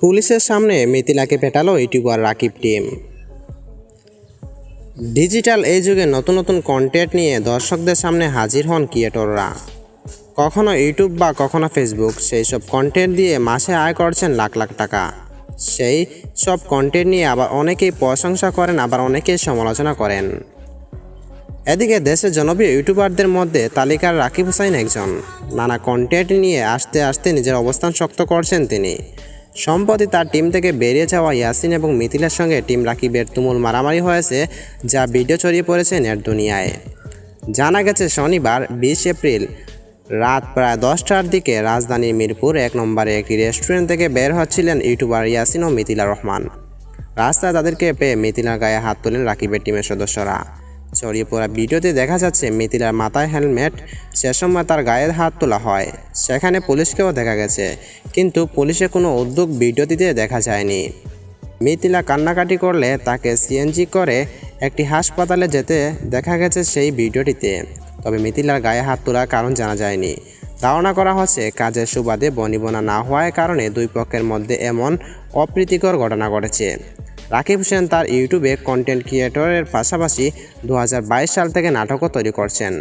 পুলিশের সামনে মিথিলাকে পেটালো ইউটিউবার রাকিব টিম। ডিজিটাল এই যুগে নতুন নতুন কন্টেন্ট নিয়ে দর্শকদের সামনে হাজির হন ক্রিয়েটররা। কখনো ইউটিউব বা কখনো ফেসবুক, সেই সব কন্টেন্ট দিয়ে মাসে আয় করছেন লাখ লাখ টাকা। সেই সব কন্টেন্ট নিয়ে আবার অনেকেই প্রশংসা করেন, আবার অনেকেই সমালোচনা করেন। এদিকে দেশের জনপ্রিয় ইউটিউবারদের মধ্যে তালিকার রাকিব হুসাইন একজন। নানা কন্টেন্ট নিয়ে আসতে আসতে নিজের অবস্থান শক্ত করছেন তিনি। সম্প্রতি তার টিম থেকে বেরিয়ে যাওয়া ইয়াসিন এবং মিথিলার সঙ্গে টিম রাকিবের তুমুল মারামারি হয়েছে, যা ভিডিও ছড়িয়ে পড়েছে নেট দুনিয়ায়। জানা গেছে, শনিবার বিশ এপ্রিল রাত প্রায় দশটার দিকে রাজধানীর মিরপুর এক নম্বরে একটি রেস্টুরেন্ট থেকে বের হচ্ছিলেন ইউটিউবার ইয়াসিন ও মিথিলা রহমান। রাস্তায় তাদেরকে পেয়ে মিথিলার গায়ে হাত তোলেন রাকিবের টিমের সদস্যরা। ছড়িয়ে পড়া ভিডিওতে দেখা যাচ্ছে মিথিলার মাথায় হেলমেট, সে সময় তার গায়ে হাত তোলা হয়। সেখানে পুলিশকেও দেখা গেছে, কিন্তু পুলিশের কোনো উদ্যোগ ভিডিওটিতে দেখা যায়নি। মিথিলা কান্নাকাটি করলে তাকে সিএনজি করে একটি হাসপাতালে যেতে দেখা গেছে সেই ভিডিওটিতে। তবে মিথিলার গায়ে হাত তোলার কারণ জানা যায়নি। ধারণা করা হচ্ছে কাজের সুবাদে বনিবনা না হওয়ার কারণে দুই পক্ষের মধ্যে এমন অপ্রীতিকর ঘটনা ঘটেছে। রাকিব হোসেন তার ইউটিউবে কন্টেন্ট ক্রিয়েটরের পাশাপাশি দু হাজার বাইশ সাল থেকে নাটকও তৈরি করছেন।